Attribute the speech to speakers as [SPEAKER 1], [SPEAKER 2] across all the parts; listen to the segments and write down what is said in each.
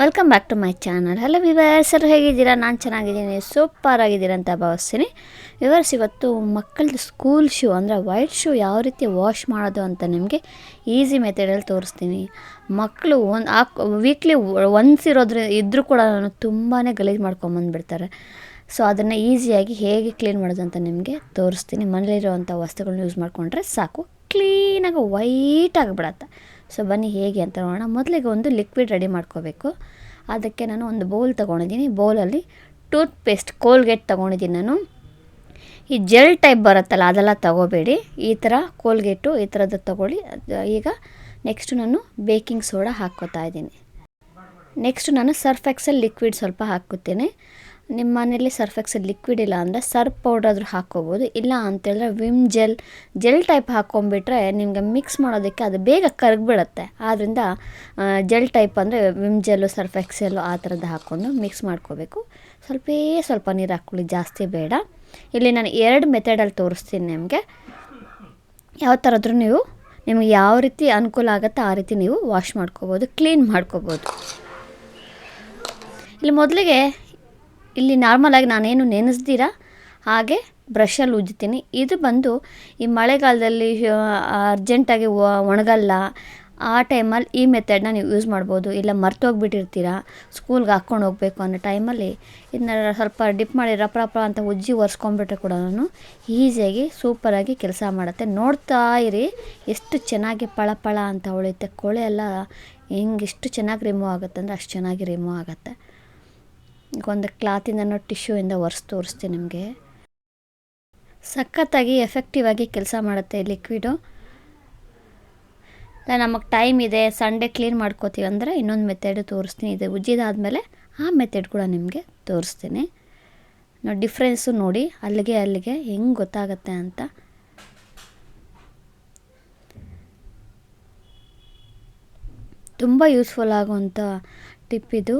[SPEAKER 1] Welcome back to my channel hello viewers ಎಲ್ಲರೂ ಹೇಗಿದ್ದೀರಾ? ನಾನು ಚೆನ್ನಾಗಿದ್ದೀನಿ. ಸೂಪರ್ ಆಗಿದ್ದೀರಾ ಅಂತ ಭಾವಿಸ್ತೀನಿ. ವಿವರ್ಸ್ ಇವತ್ತು ಮಕ್ಕಳದ್ದು ಸ್ಕೂಲ್ ಶೂ ಅಂದರೆ ವೈಟ್ ಶೂ ಯಾವ ರೀತಿ ವಾಶ್ ಮಾಡೋದು ಅಂತ ನಿಮಗೆ ಈಸಿ ಮೆಥಡಲ್ಲಿ ತೋರಿಸ್ತೀನಿ. ಮಕ್ಕಳು ಒಂದು ಆ ವೀಕ್ಲಿ ಒನ್ಸ್ ಇರೋದ್ರ ಇದ್ದರೂ ಕೂಡ ನಾನು ತುಂಬಾ ಗಲೀಜು ಮಾಡ್ಕೊಂಬಂದುಬಿಡ್ತಾರೆ ಸೊ ಅದನ್ನು ಈಸಿಯಾಗಿ ಹೇಗೆ ಕ್ಲೀನ್ ಮಾಡೋದು ಅಂತ ನಿಮಗೆ ತೋರಿಸ್ತೀನಿ. ಮನೇಲಿರೋವಂಥ ವಸ್ತುಗಳನ್ನ ಯೂಸ್ ಮಾಡಿಕೊಂಡ್ರೆ ಸಾಕು. ಕ್ಲೀನಾಗಿ ವೈಟ್ ಆಗಿಬಿಡತ್ತೆ. ಸೊ ಬನ್ನಿ ಹೇಗೆ ಅಂತ ನೋಡೋಣ. ಮೊದಲಿಗೆ ಒಂದು ಲಿಕ್ವಿಡ್ ರೆಡಿ ಮಾಡ್ಕೋಬೇಕು. ಅದಕ್ಕೆ ನಾನು ಒಂದು ಬೌಲ್ ತೊಗೊಂಡಿದ್ದೀನಿ. ಬೌಲಲ್ಲಿ ಟೂತ್ ಪೇಸ್ಟ್ ಕೋಲ್ಗೇಟ್ ತೊಗೊಂಡಿದ್ದೀನಿ ನಾನು. ಈ ಜೆಲ್ ಟೈಪ್ ಬರುತ್ತಲ್ಲ, ಅದೆಲ್ಲ ತಗೋಬೇಡಿ. ಈ ಥರ ಕೋಲ್ಗೇಟು ಈ ಥರದ್ದು ತೊಗೊಳ್ಳಿ. ಈಗ ನೆಕ್ಸ್ಟು ನಾನು ಬೇಕಿಂಗ್ ಸೋಡಾ ಹಾಕ್ಕೋತಾ ಇದ್ದೀನಿ. ನೆಕ್ಸ್ಟ್ ನಾನು ಸರ್ಫ್ ಎಕ್ಸೆಲ್ ಲಿಕ್ವಿಡ್ ಸ್ವಲ್ಪ ಹಾಕ್ಕೋತೀನಿ. ನಿಮ್ಮ ಮನೇಲಿ ಸರ್ಫ್ ಎಕ್ಸೆಲ್ ಲಿಕ್ವಿಡ್ ಇಲ್ಲ ಅಂದರೆ ಸರ್ಫ್ ಪೌಡರ್ ಆದರೂ ಹಾಕ್ಕೋಬೋದು. ಇಲ್ಲ ಅಂತೇಳಿದ್ರೆ ವಿಮ್ ಜೆಲ್ ಜೆಲ್ ಟೈಪ್ ಹಾಕ್ಕೊಂಬಿಟ್ರೆ ನಿಮಗೆ ಮಿಕ್ಸ್ ಮಾಡೋದಕ್ಕೆ ಅದು ಬೇಗ ಕರಗಿಬಿಡುತ್ತೆ. ಆದ್ದರಿಂದ ಜೆಲ್ ಟೈಪ್ ಅಂದರೆ ವಿಮ್ ಜೆಲ್ಲು ಸರ್ಫ್ ಎಕ್ಸೆಲ್ಲು ಆ ಥರದ್ದು ಹಾಕ್ಕೊಂಡು ಮಿಕ್ಸ್ ಮಾಡ್ಕೋಬೇಕು. ಸ್ವಲ್ಪೇ ಸ್ವಲ್ಪ ನೀರು ಹಾಕ್ಕೊಳ್ಳಿ, ಜಾಸ್ತಿ ಬೇಡ. ಇಲ್ಲಿ ನಾನು ಎರಡು ಮೆಥಡಲ್ಲಿ ತೋರಿಸ್ತೀನಿ ನಿಮಗೆ. ಯಾವ ಥರದ್ರೂ ನೀವು ನಿಮಗೆ ಯಾವ ರೀತಿ ಅನುಕೂಲ ಆಗುತ್ತೆ ಆ ರೀತಿ ನೀವು ವಾಶ್ ಮಾಡ್ಕೋಬೋದು ಕ್ಲೀನ್ ಮಾಡ್ಕೋಬೋದು. ಇಲ್ಲಿ ಮೊದಲಿಗೆ ಇಲ್ಲಿ ನಾರ್ಮಲಾಗಿ ನಾನೇನು ನೆನೆಸ್ದಿರ? ಹಾಗೆ ಬ್ರಷಲ್ಲಿ ಉಜ್ತೀನಿ ಇದು ಬಂದು ಈ ಮಳೆಗಾಲದಲ್ಲಿ ಅರ್ಜೆಂಟಾಗಿ ಒಣಗಲ್ಲ. ಆ ಟೈಮಲ್ಲಿ ಈ ಮೆಥಡ್ನ ನೀವು ಯೂಸ್ ಮಾಡ್ಬೋದು. ಇಲ್ಲ ಮರ್ತೋಗ್ಬಿಟ್ಟಿರ್ತೀರ ಸ್ಕೂಲ್ಗೆ ಹಾಕ್ಕೊಂಡು ಹೋಗಬೇಕು ಅನ್ನೋ ಟೈಮಲ್ಲಿ ಇದನ್ನ ಸ್ವಲ್ಪ ಡಿಪ್ ಮಾಡಿ ರಪ್ಪ ರಪ್ಪ ಅಂತ ಉಜ್ಜಿ ಒರೆಸ್ಕೊಂಡ್ಬಿಟ್ರೆ ಕೂಡ ಈಸಿಯಾಗಿ ಸೂಪರಾಗಿ ಕೆಲಸ ಮಾಡುತ್ತೆ. ನೋಡ್ತಾ ಇರಿ, ಎಷ್ಟು ಚೆನ್ನಾಗಿ ಪಳ ಪಳ ಅಂತ ಹೊಳೆಯುತ್ತೆ. ಕೊಳೆ ಎಲ್ಲ ಹೆಂಗೆ ಎಷ್ಟು ಚೆನ್ನಾಗಿ ರಿಮೂವ್ ಆಗುತ್ತೆ ಅಂದರೆ ಅಷ್ಟು ಚೆನ್ನಾಗಿ ರಿಮೂವ್ ಆಗುತ್ತೆ. ಒಂದು ನಾನು ಟಿಶ್ಯೂಯಿಂದ ಒರೆಸಿ ತೋರಿಸ್ತೀನಿ ನಿಮಗೆ. ಸಖತ್ತಾಗಿ ಎಫೆಕ್ಟಿವ್ ಆಗಿ ಕೆಲಸ ಮಾಡುತ್ತೆ ಲಿಕ್ವಿಡು ನಮಗೆ ಟೈಮ್ ಇದೆ ಸಂಡೇ ಕ್ಲೀನ್ ಮಾಡ್ಕೋತೀವಿ ಅಂದರೆ ಇನ್ನೊಂದು ಮೆಥಡ್ ತೋರಿಸ್ತೀನಿ. ಇದು ಉಜ್ಜಿದಾದಮೇಲೆ ಆ ಮೆಥಡ್ ಕೂಡ ನಿಮಗೆ ತೋರಿಸ್ತೀನಿ. ನೋಡಿ ಡಿಫ್ರೆನ್ಸು ನೋಡಿ, ಅಲ್ಲಿಗೆ ಅಲ್ಲಿಗೆ ಹೆಂಗೆ ಗೊತ್ತಾಗುತ್ತೆ ಅಂತ. ತುಂಬ ಯೂಸ್ಫುಲ್ ಆಗುವಂಥ ಟಿಪ್ ಇದು.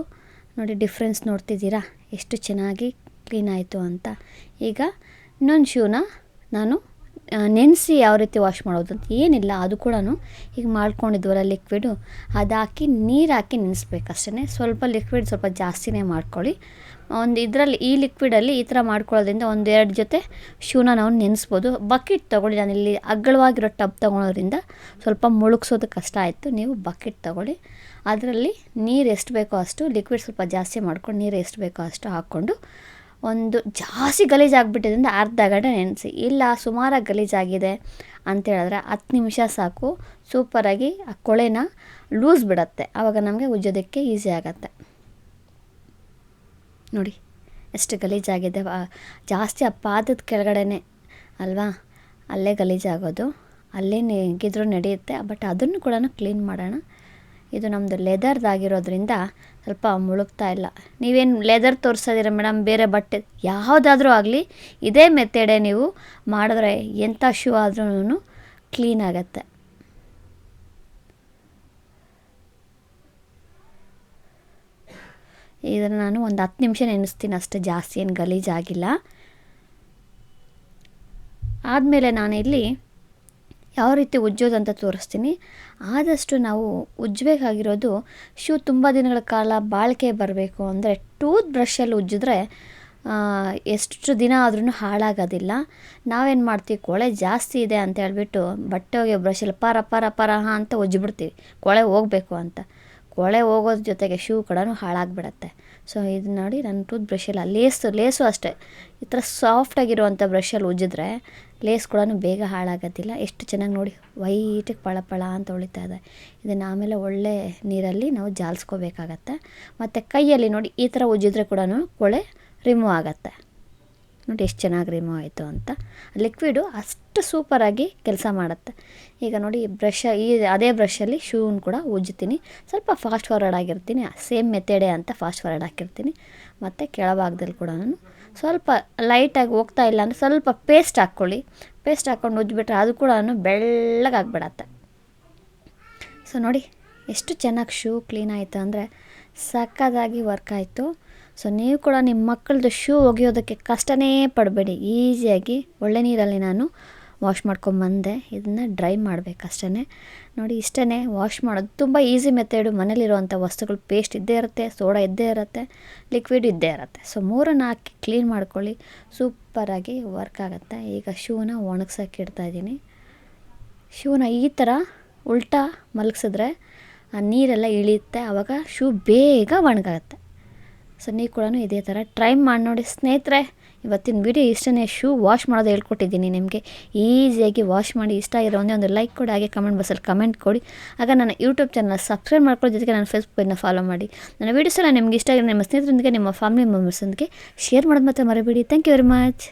[SPEAKER 1] ನೋಡಿ ಡಿಫ್ರೆನ್ಸ್ ನೋಡ್ತಿದ್ದೀರಾ? ಎಷ್ಟು ಚೆನ್ನಾಗಿ ಕ್ಲೀನ್ ಆಯಿತು ಅಂತ. ಈಗ ಇನ್ನೊಂದು ಶೂನ ನಾನು ನೆನೆಸಿ ಯಾವ ರೀತಿ ವಾಶ್ ಮಾಡೋದು ಅಂತ ಏನಿಲ್ಲ, ಅದು ಕೂಡ ಈಗ ಮಾಡ್ಕೊಂಡಿದ್ವಲ್ಲ ಲಿಕ್ವಿಡು ಅದು ಹಾಕಿ, ನೀರು ಹಾಕಿ ನೆನೆಸ್ಬೇಕು ಅಷ್ಟೇ ಸ್ವಲ್ಪ ಲಿಕ್ವಿಡ್ ಸ್ವಲ್ಪ ಜಾಸ್ತಿನೇ ಮಾಡ್ಕೊಳ್ಳಿ. ಒಂದು ಇದರಲ್ಲಿ, ಈ ಲಿಕ್ವಿಡಲ್ಲಿ ಈ ಥರ ಮಾಡ್ಕೊಳ್ಳೋದ್ರಿಂದ ಒಂದು ಎರಡು ಜೊತೆ ಶೂನ ನಾವು ನೆನೆಸ್ಬೋದು. ಬಕೆಟ್ ತೊಗೊಳ್ಳಿ. ನಾನಿಲ್ಲಿ ಅಗ್ಗಳವಾಗಿರೋ ಟಬ್ ತೊಗೊಳೋದ್ರಿಂದ ಸ್ವಲ್ಪ ಮುಳುಗ್ಸೋದು ಕಷ್ಟ ಆಯಿತು. ನೀವು ಬಕೆಟ್ ತೊಗೊಳ್ಳಿ. ಅದರಲ್ಲಿ ನೀರು ಎಷ್ಟು ಬೇಕೋ ಅಷ್ಟು ಲಿಕ್ವಿಡ್ ಸ್ವಲ್ಪ ಜಾಸ್ತಿ ಮಾಡ್ಕೊಂಡು ನೀರು ಎಷ್ಟು ಬೇಕೋ ಅಷ್ಟು ಹಾಕ್ಕೊಂಡು ಒಂದು ಜಾಸ್ತಿ ಗಲೀಜಾಗ್ಬಿಟ್ಟಿದ್ರಿಂದ ಅರ್ಧ ಗಂಟೆ ನೆನೆಸಿ. ಇಲ್ಲ ಸುಮಾರಾಗಿ ಗಲೀಜಾಗಿದೆ ಅಂತೇಳಿದ್ರೆ ಹತ್ತು ನಿಮಿಷ ಸಾಕು. ಸೂಪರಾಗಿ ಆ ಕೊಳೆನ ಲೂಸ್ ಬಿಡತ್ತೆ. ಆವಾಗ ನಮಗೆ ಉಜ್ಜೋದಕ್ಕೆ ಈಸಿ ಆಗತ್ತೆ. ನೋಡಿ, ಎಷ್ಟು ಗಲೀಜಾಗಿದೆ ಜಾಸ್ತಿ ಆ ಪಾದದ ಕೆಳಗಡೆನೆ ಅಲ್ವಾ? ಅಲ್ಲೇ ಗಲೀಜಾಗೋದು ಅಲ್ಲೇ ನೆಗಿದ್ರೂ ನಡೆಯುತ್ತೆ. ಬಟ್ ಅದನ್ನು ಕೂಡ ಕ್ಲೀನ್ ಮಾಡೋಣ. ಇದು ನಮ್ಮದು ಲೆದರ್ದಾಗಿರೋದ್ರಿಂದ ಸ್ವಲ್ಪ ಮುಳುಗ್ತಾ ಇಲ್ಲ. ನೀವೇನು ಲೆದರ್ ತೋರಿಸೋದಿರ ಮೇಡಮ್ ಬೇರೆ ಬಟ್ಟೆ ಯಾವುದಾದ್ರೂ ಆಗಲಿ, ಇದೇ ಮೆಥಡೇ ನೀವು ಮಾಡಿದ್ರೆ ಎಂಥ ಶೂ ಆದ್ರೂ ಕ್ಲೀನ್ ಆಗತ್ತೆ. ಇದನ್ನು ನಾನು ಒಂದು ಹತ್ತು ನಿಮಿಷ ನೆನೆಸ್ತೀನಿ ಅಷ್ಟೇ, ಜಾಸ್ತಿ ಏನು ಗಲೀಜಾಗಿಲ್ಲ. ಆದಮೇಲೆ ನಾನಿಲ್ಲಿ ಯಾವ ರೀತಿ ಉಜ್ಜೋದಂತ ತೋರಿಸ್ತೀನಿ. ಆದಷ್ಟು ನಾವು ಉಜ್ಜಬೇಕಾಗಿರೋದು ಶೂ ತುಂಬ ದಿನಗಳ ಕಾಲ ಬಾಳಿಕೆ ಬರಬೇಕು ಅಂದರೆ ಟೂತ್ ಬ್ರಷಲ್ಲಿ ಉಜ್ಜಿದ್ರೆ ಎಷ್ಟು ದಿನ ಆದ್ರೂ ಹಾಳಾಗೋದಿಲ್ಲ. ನಾವೇನು ಮಾಡ್ತೀವಿ, ಕೊಳೆ ಜಾಸ್ತಿ ಇದೆ ಅಂತ ಹೇಳ್ಬಿಟ್ಟು ಬಟ್ಟೆ ಒಗೆಯೋ ಬ್ರಷಲ್ಲಿ ಪರ ಪರ ಪರ ಅಂತ ಉಜ್ಜಿಬಿಡ್ತೀವಿ. ಕೊಳೆ ಹೋಗಬೇಕು ಅಂತ. ಕೊಳೆ ಹೋಗೋದ್ರ ಜೊತೆಗೆ ಶೂ ಕೂಡ ಹಾಳಾಗಿಬಿಡತ್ತೆ. ಸೊ ಇದು ನೋಡಿ ನನ್ನ ಟೂತ್ ಬ್ರಷಲ್ಲ ಲೇಸು ಲೇಸು ಅಷ್ಟೇ. ಈ ಥರ ಸಾಫ್ಟಾಗಿರುವಂಥ ಬ್ರಷಲ್ಲಿ ಉಜ್ಜಿದ್ರೆ ಲೇಸ್ ಕೂಡ ಬೇಗ ಹಾಳಾಗೋದಿಲ್ಲ. ಎಷ್ಟು ಚೆನ್ನಾಗಿ ನೋಡಿ ವೈಟಿಗೆ ಪಳ ಪಳ ಅಂತ ಉಳಿತಾ ಇದೆ. ಇದನ್ನು ಆಮೇಲೆ ಒಳ್ಳೆ ನೀರಲ್ಲಿ ನಾವು ಜಾಲಿಸ್ಕೋಬೇಕಾಗತ್ತೆ. ಮತ್ತು ಕೈಯಲ್ಲಿ ನೋಡಿ ಈ ಥರ ಉಜ್ಜಿದ್ರೆ ಕೂಡ ಕೊಳೆ ರಿಮೂವ್ ಆಗುತ್ತೆ. ನೋಡಿ ಎಷ್ಟು ಚೆನ್ನಾಗಿ ರಿಮೂವ್ ಆಯಿತು ಅಂತ. ಲಿಕ್ವಿಡು ಅಷ್ಟು ಸೂಪರಾಗಿ ಕೆಲಸ ಮಾಡುತ್ತೆ. ಈಗ ನೋಡಿ ಬ್ರಷ್ ಈ ಅದೇ ಬ್ರಷಲ್ಲಿ ಶೂನ ಕೂಡ ಉಜ್ಜುತ್ತೀನಿ ಸ್ವಲ್ಪ ಫಾಸ್ಟ್ ಫಾರ್ವರ್ಡ್ ಆಗಿರ್ತೀನಿ. ಸೇಮ್ ಮೆಥಡೇ ಅಂತ ಫಾಸ್ಟ್ ಫಾರ್ವರ್ಡ್ ಹಾಕಿರ್ತೀನಿ. ಮತ್ತು ಕೆಳಭಾಗದಲ್ಲಿ ಕೂಡ ನಾನು ಸ್ವಲ್ಪ ಲೈಟಾಗಿ ಹೋಗ್ತಾ ಇಲ್ಲ ಅಂದರೆ ಸ್ವಲ್ಪ ಪೇಸ್ಟ್ ಹಾಕ್ಕೊಳ್ಳಿ. ಪೇಸ್ಟ್ ಹಾಕ್ಕೊಂಡು ಉಜ್ಜಿಬಿಟ್ರೆ ಅದು ಕೂಡ ಬೆಳ್ಳಗಾಗ್ಬಿಡತ್ತೆ ಸೊ ನೋಡಿ, ಎಷ್ಟು ಚೆನ್ನಾಗಿ ಶೂ ಕ್ಲೀನ್ ಆಯಿತು ಅಂದರೆ ಸಕ್ಕದಾಗಿ ವರ್ಕ್ ಆಯಿತು. ಸೊ ನೀವು ಕೂಡ ನಿಮ್ಮ ಮಕ್ಕಳದ್ದು ಶೂ ಒಗೆಯೋದಕ್ಕೆ ಕಷ್ಟನೇ ಪಡಬೇಡಿ. ಈಸಿಯಾಗಿ ಒಳ್ಳೆ ನೀರಲ್ಲಿ ನಾನು ವಾಶ್ ಮಾಡ್ಕೊಂಬಂದೆ. ಇದನ್ನು ಡ್ರೈ ಮಾಡಬೇಕಷ್ಟೇ ನೋಡಿ ಇಷ್ಟೇ ವಾಶ್ ಮಾಡೋದು ತುಂಬ ಈಸಿ ಮೆಥಡು ಮನೇಲಿರುವಂಥ ವಸ್ತುಗಳು ಪೇಸ್ಟ್ ಇದ್ದೇ ಇರುತ್ತೆ ಸೋಡಾ ಇದ್ದೇ ಇರುತ್ತೆ ಲಿಕ್ವಿಡ್ ಇದ್ದೇ ಇರುತ್ತೆ. ಸೊ ಮೂರನ್ನು ಹಾಕಿ ಕ್ಲೀನ್ ಮಾಡ್ಕೊಳ್ಳಿ. ಸೂಪರಾಗಿ ವರ್ಕ್ ಆಗುತ್ತೆ. ಈಗ ಶೂನ ಒಣಗ್ಸೋಕೆ ಇಡ್ತಾಯಿದ್ದೀನಿ ಶೂನ ಈ ಥರ ಉಲ್ಟಾ ಮಲಗಿಸಿದ್ರೆ ಆ ನೀರೆಲ್ಲ ಇಳಿಯುತ್ತೆ. ಆವಾಗ ಶೂ ಬೇಗ ಒಣಗಾಗುತ್ತೆ ಸೊ ನೀವು ಕೂಡ ಇದೇ ಥರ ಟ್ರೈ ಮಾಡಿ ನೋಡಿ ಸ್ನೇಹಿತರೆ, ಇವತ್ತಿನ ವಿಡಿಯೋ ಇಷ್ಟನೇ ಶೂ ವಾಶ್ ಮಾಡೋದು ಹೇಳ್ಕೊಟ್ಟಿದ್ದೀನಿ ನಿಮಗೆ. ಈಸಿಯಾಗಿ ವಾಶ್ ಮಾಡಿ ಇಷ್ಟ ಆಗಿರೋ ಒಂದೇ ಒಂದು ಲೈಕ್ ಕೊಡಿ, ಹಾಗೆ ಕಮೆಂಟ್ ಬಾಕ್ಸಲ್ಲಿ ಕಮೆಂಟ್ ಕೊಡಿ. ಆಗ ನನ್ನ ಯೂಟ್ಯೂಬ್ ಚಾನಲ್ ಸಬ್ಸ್ಕ್ರೈಬ್ ಮಾಡ್ಕೊಳ್ಳೋ ಜೊತೆಗೆ ನನ್ನ ಫೇಸ್ಬುಕ್ನ ಫಾಲೋ ಮಾಡಿ. ನನ್ನ ವೀಡಿಯೋಸ್ ನಿಮ್ಗೆ ಇಷ್ಟ ಆಗಿರೋ ನಿಮ್ಮ ಸ್ನೇಹಿತರೊಂದಿಗೆ, ನಿಮ್ಮ ಫ್ಯಾಮಿಲಿ ಮೆಂಬರ್ಸೊಂದಿಗೆ ಶೇರ್ ಮಾಡೋದು ಮತ್ತೆ ಮರಿಬೇಡಿ. Thank you very much